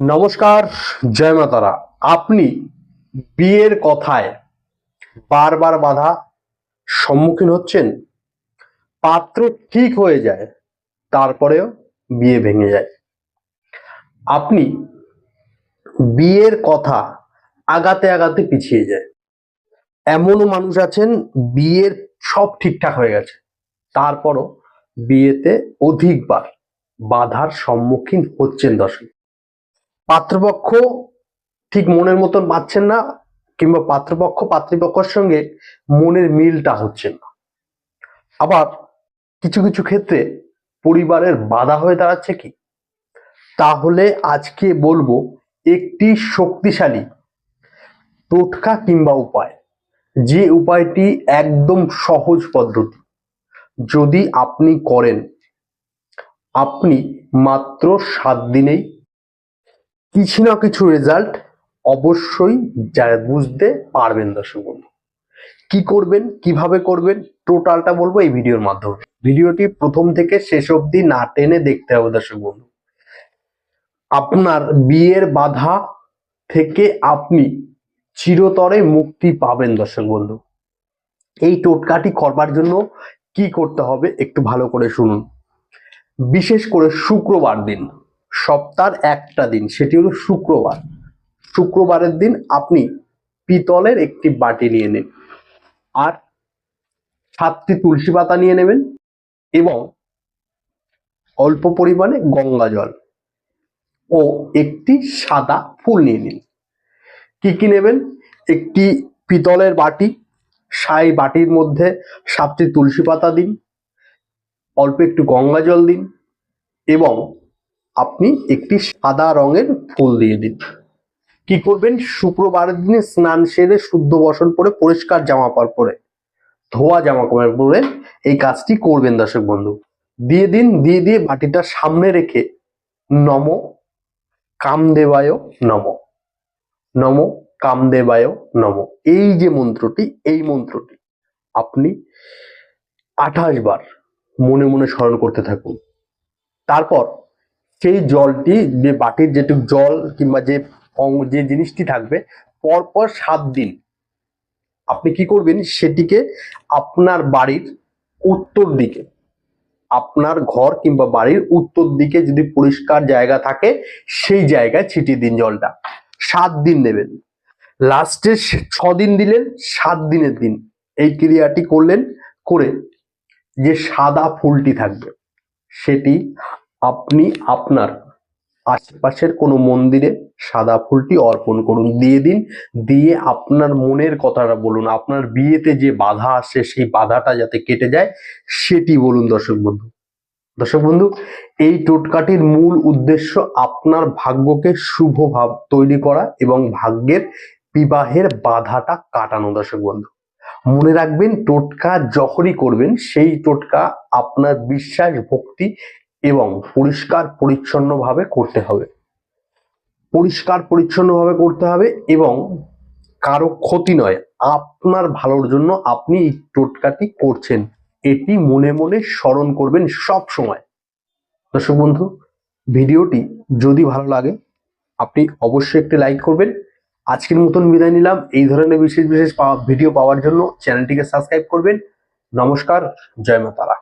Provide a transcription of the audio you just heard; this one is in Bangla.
নমস্কার, জয় মাতারা। আপনি বিয়ের কথায় বারবার বাধা সম্মুখীন হচ্ছেন? পাত্র ঠিক হয়ে যায়, তারপরেও বিয়ে ভেঙে যায়। আপনি বিয়ের কথা আগাতে আগাতে পিছিয়ে যায়। এমনও মানুষ আছেন, বিয়ের সব ঠিকঠাক হয়ে গেছে। তারপরও বিয়েতে অধিকবার বাধার সম্মুখীন হচ্ছেন দর্শক। পাত্রপক্ষ ঠিক মনের মতন পাচ্ছেন না কিংবা পাত্রপক্ষ পাত্রীপক্ষের সঙ্গে মনের মিলটা হচ্ছে না। আবার কিছু কিছু ক্ষেত্রে পরিবারের বাধা হয়ে দাঁড়াচ্ছে কি? তাহলে আজকে বলব একটি শক্তিশালী টোটকা কিংবা উপায়। যে উপায়টি একদম সহজ পদ্ধতি। যদি আপনি করেন, আপনি মাত্র সাত দিনেই কিছু না কিছু রেজাল্ট অবশ্যই বুঝতে পারবেন দর্শক বন্ধু। কি করবেন, কীভাবে করবেন টোটালটা বলব এই ভিডিওর মাধ্যমে। ভিডিওটি প্রথম থেকে শেষ অবধি না টেনে দেখতে হবে দর্শক বন্ধু। আপনার বিয়ের বাধা থেকে আপনি চিরতরে মুক্তি পাবেন দর্শক বন্ধু। এই টোটকাটি করবার জন্য কি করতে হবে একটু ভালো করে শুনুন। বিশেষ করে শুক্রবার দিন। সপ্তাহের একটা দিন, সেটি হলো শুক্রবার। শুক্রবারের দিন আপনি পিতলের একটি বাটি নিয়ে নিন আর সাতটি তুলসী পাতা নিয়ে নেবেন এবং অল্প পরিমাণে গঙ্গা জল ও একটি সাদা ফুল নিয়ে নিন। কি কি নেবেন? একটি পিতলের বাটি, সাই বাটির মধ্যে সাতটি তুলসী পাতা দিন, অল্প একটু গঙ্গা জল দিন এবং আপনি একটি সাদা রঙের ফুল দিয়ে দিন। কি করবেন? শুক্রবারের দিনে স্নান সেরে শুদ্ধ বসন পরে পরিষ্কার জামা কাপড় পরে, ধোয়া জামা কাপড় পরে এই কাজটি করবেন দর্শক বন্ধু। দিয়ে দিন, দিয়ে দিয়ে বাটিটা সামনে রেখে নম কামদেবায় নম নম কামদেবায় নম। এই যে মন্ত্রটি, এই মন্ত্রটি আপনি আঠাশ বার মনে মনে স্মরণ করতে থাকুন। তারপর সেই জলটি যে বাটির যেটুকু জল কিংবা যে যে জিনিসটি থাকবে, পরপর সাত দিন। আপনি কি করবেন? সেটিকে আপনার বাড়ির উত্তর দিকে, আপনার ঘর কিংবা বাড়ির উত্তর দিকে যদি পরিষ্কার জায়গা থাকে, সেই জায়গায় ছিটিয়ে দিন জলটা। সাত দিন নেবেন। লাস্টে ছ দিন দিলেন, সাত দিনের দিন। এই ক্রিয়াটি করলেন, করে যে সাদা ফুলটি থাকবে, সেটি আপনি আপনার আশেপাশের কোনো মন্দিরে সাদা ফুলটি অর্পণ করুন, দিয়ে দিন, দিয়ে আপনার মনের কথাটা বলুন, আপনার বিয়েতে যে বাধা আসে সেই বাধাটা যাতে কেটে যায়, সেটি বলুন দর্শক বন্ধু। দর্শক বন্ধু, এই টোটকাটির মূল উদ্দেশ্য আপনার ভাগ্যকে শুভ ভাব তৈরি করা এবং ভাগ্যের বিবাহের বাধাটা কাটানো দর্শক বন্ধু। মনে রাখবেন, টোটকা যখনই করবেন, সেই টোটকা আপনার বিশ্বাস, ভক্তি এবং পরিষ্কার পরিচ্ছন্নভাবে করতে হবে। পরিষ্কার পরিচ্ছন্নভাবে করতে হবে এবং কারও ক্ষতি নয়, আপনার ভালোর জন্য আপনি এই টোটকাটি করছেন। এটি মনে মনে স্মরণ করবেন সব সময়। দর্শক বন্ধু, ভিডিওটি যদি ভালো লাগে, আপনি অবশ্যই একটি লাইক করবেন। আজকের মতন বিদায় নিলাম। এই ধরনের বিশেষ বিশেষ ভিডিও পাওয়ার জন্য চ্যানেলটিকে সাবস্ক্রাইব করবেন। নমস্কার, জয় মা তারা